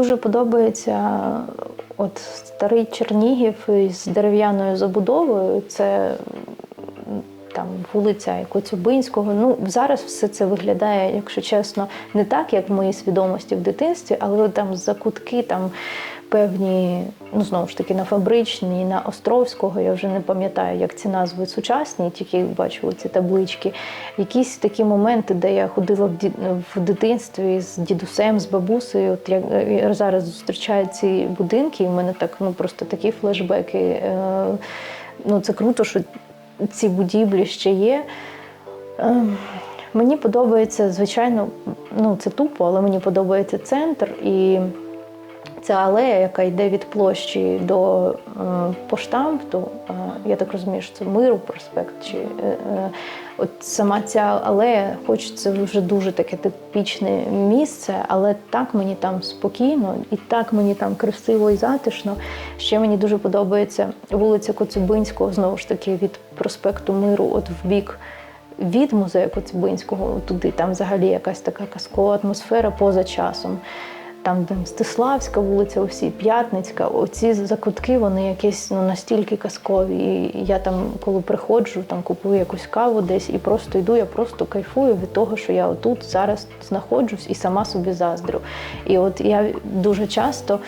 дуже подобається от старий Чернігів із дерев'яною забудовою. Це там вулиця Коцюбинського. Ну зараз все це виглядає, якщо чесно, не так, як в моїй свідомості в дитинстві, але там закутки там. Певні, ну знову ж таки, на фабричній, на Островського, я вже не пам'ятаю, як ці назви сучасні, тільки бачу ці таблички. Якісь такі моменти, де я ходила в, ді- в дитинстві з дідусем, з бабусею. От я, я зараз зустрічаю ці будинки, і в мене так ну просто такі флешбеки. Е, ну це круто, що ці будівлі ще є. Е, Мені подобається, звичайно, ну це тупо, але мені подобається центр і ця алея, яка йде від площі до е, поштамту. Е, я так розумію, що це миру проспект. Чи, е, от сама ця алея, хоч це вже дуже таке типічне місце, але так мені там спокійно і так мені там красиво і затишно. Ще мені дуже подобається вулиця Коцюбинського, знову ж таки, від проспекту Миру, от в бік від музею Коцюбинського туди, там взагалі якась така казкова атмосфера поза часом. Там, де Мстиславська вулиця, усі П'ятницька, оці закутки, вони якісь ну, настільки казкові. І я там, коли приходжу, там купую якусь каву десь і просто йду, я просто кайфую від того, що я отут зараз знаходжусь і сама собі заздрю. І от я дуже часто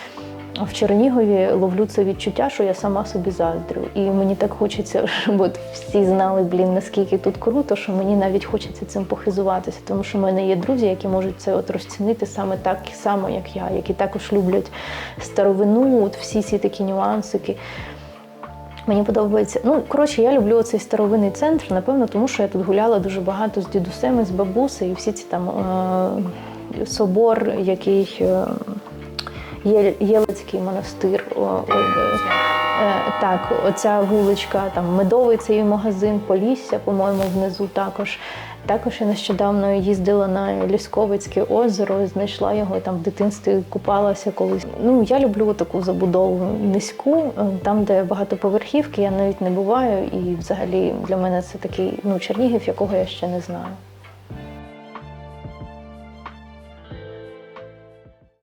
в Чернігові ловлю це відчуття, що я сама собі заздрю. І мені так хочеться, щоб от всі знали, блін, наскільки тут круто, що мені навіть хочеться цим похизуватися, тому що в мене є друзі, які можуть це от розцінити саме так само, як я, які також люблять старовину, от всі ці такі нюансики. Мені подобається. Ну, коротше, я люблю цей старовинний центр, напевно, тому що я тут гуляла дуже багато з дідусем і з бабусею, і всі ці там е- собор, який. Е- Єлицький монастир. е, Так, оця вуличка, там медовий цей магазин, Полісся, по-моєму, внизу також. Також я нещодавно їздила на Лісковицьке озеро, знайшла його там в дитинстві купалася колись. Ну я люблю таку забудову низьку, е, там, де багатоповерхівки, я навіть не буваю, і взагалі для мене це такий ну Чернігів, якого я ще не знаю.